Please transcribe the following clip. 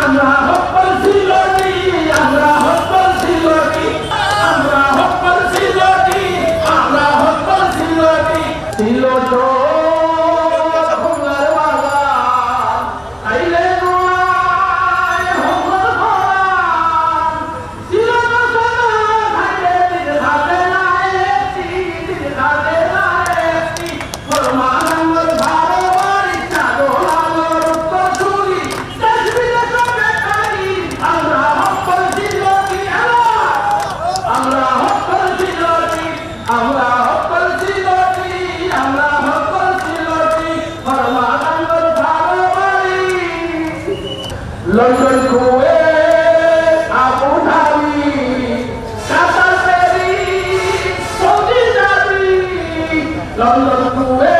আমরা হপ্পল London কুয়ে Abu Dhabi Qatar পেরি সৌদি আরবি লন্ডন কুয়ে